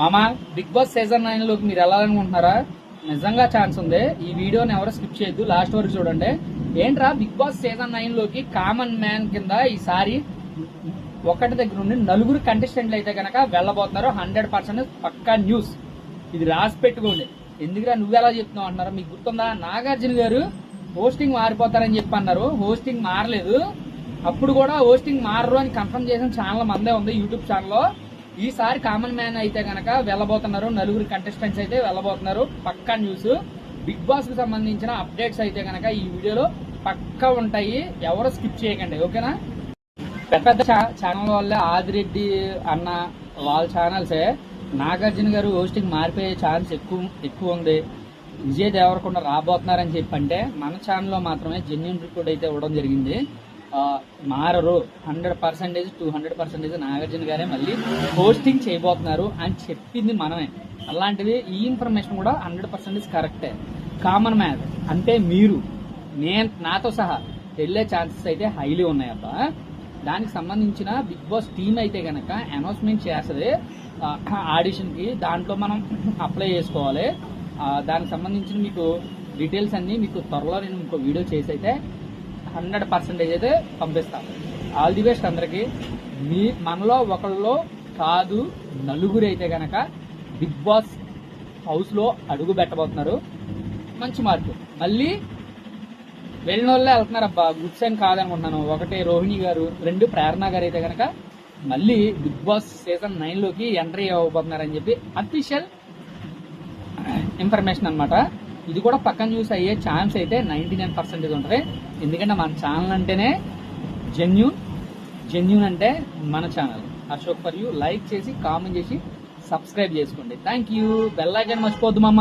మామ big boss season నైన్లోకి మీరు వెళ్ళాలనుకుంటున్నారా నిజంగా ఛాన్స్ ఉంది. ఈ వీడియోని ఎవరు స్కిప్ చేయొద్దు. లాస్ట్ వరకు చూడండి. ఏంట్రా బిగ్ బాస్ సీజన్ నైన్లోకి కామన్ మ్యాన్ కింద ఈసారి ఒకటి దగ్గర నుండి నలుగురు కంటెస్టెంట్లు అయితే కనుక వెళ్ళబోతున్నారు హండ్రెడ్ పర్సెంట్ పక్కా న్యూస్ ఇది రాసి పెట్టుకోండి. ఎందుకురా నువ్వెలా చెప్తున్నావు అంటున్నారు? మీకు గుర్తుందా? నాగార్జున గారు హోస్టింగ్ మారిపోతారని చెప్పి అన్నారు. హోస్టింగ్ మారలేదు. అప్పుడు కూడా హోస్టింగ్ మారరు అని కన్ఫర్మ్ చేసిన ఛానల్ మందే ఉంది యూట్యూబ్ ఛానల్లో ఈసారి కామన్ మ్యాన్ అయితే గనక వెళ్ళబోతున్నారు. నలుగురు కంటెస్టెంట్స్ అయితే వెళ్ళబోతున్నారు. పక్కా న్యూస్ బిగ్ బాస్కి సంబంధించిన అప్డేట్స్ అయితే గనక ఈ వీడియోలో పక్కా ఉంటాయి. ఎవరు స్కిప్ చేయకండి ఓకేనా? పెద్ద పెద్ద ఛానల్ వాళ్ళే ఆదిరెడ్డి అన్న వాళ్ళ ఛానల్సే నాగార్జున గారు హోస్టింగ్ మారిపోయే ఛాన్స్ ఎక్కువ ఎక్కువ ఉంది. విజయ్ దేవరకొండ రాబోతున్నారని చెప్పి అంటే మన ఛానల్లో మాత్రమే జెన్యున్ రిపోర్ట్ అయితే ఇవ్వడం జరిగింది. మారరు. Hundred percentage two hundred percentage Nagarjuna గారే మళ్ళీ హోస్టింగ్ చేయబోతున్నారు అని చెప్పింది మనమే. అలాంటిది ఈ ఇన్ఫర్మేషన్ కూడా హండ్రెడ్ పర్సెంటేజ్ కరెక్టే కామన్ మ్యాన్ అంటే మీరు. నేను నాతో సహా. వెళ్ళే ఛాన్సెస్ అయితే హైలీ ఉన్నాయబ్బా. దానికి సంబంధించిన బిగ్ బాస్ టీమ్ అయితే కనుక అనౌన్స్మెంట్ చేస్తుంది. ఆడిషన్కి దాంట్లో మనం అప్లై చేసుకోవాలి. దానికి సంబంధించిన మీకు డీటెయిల్స్ అన్నీ మీకు త్వరలో నేను ఇంకో వీడియో చేసి అయితే హండ్రెడ్ పర్సెంటేజ్ అయితే పంపిస్తాను ఆల్ ది బెస్ట్ అందరికి. మీ మనలో ఒకళ్ళు కాదు నలుగురు అయితే గనక బిగ్ బాస్ హౌస్లో అడుగు పెట్టబోతున్నారు. మంచి మార్పు. మళ్ళీ వెళ్ళిన వాళ్ళే వెళ్తున్నారు అబ్బా గుడ్స్ అని కాదనుకుంటున్నాను. ఒకటి రోహిణి గారు రెండు ప్రేరణ గారు అయితే కనుక మళ్ళీ బిగ్ బాస్ సీజన్ నైన్లోకి ఎంట్రీ అవ్వబోతున్నారని చెప్పి అఫీషియల్ ఇన్ఫర్మేషన్ అనమాట ఇది కూడా పక్కన న్యూస్ అయ్యే ఛాన్స్ అయితే నైన్టీ నైన్ పర్సెంటేజ్ ఉంటుంది. ఎందుకంటే మన ఛానల్ అంటేనే జెన్యూన్ జెన్యూన్ అంటే మన channel Ashok for you like చేసి కామెంట్ చేసి సబ్స్క్రైబ్ చేసుకోండి. థ్యాంక్ యూ బెల్ ఐకాన్ మర్చిపోద్దు మామ.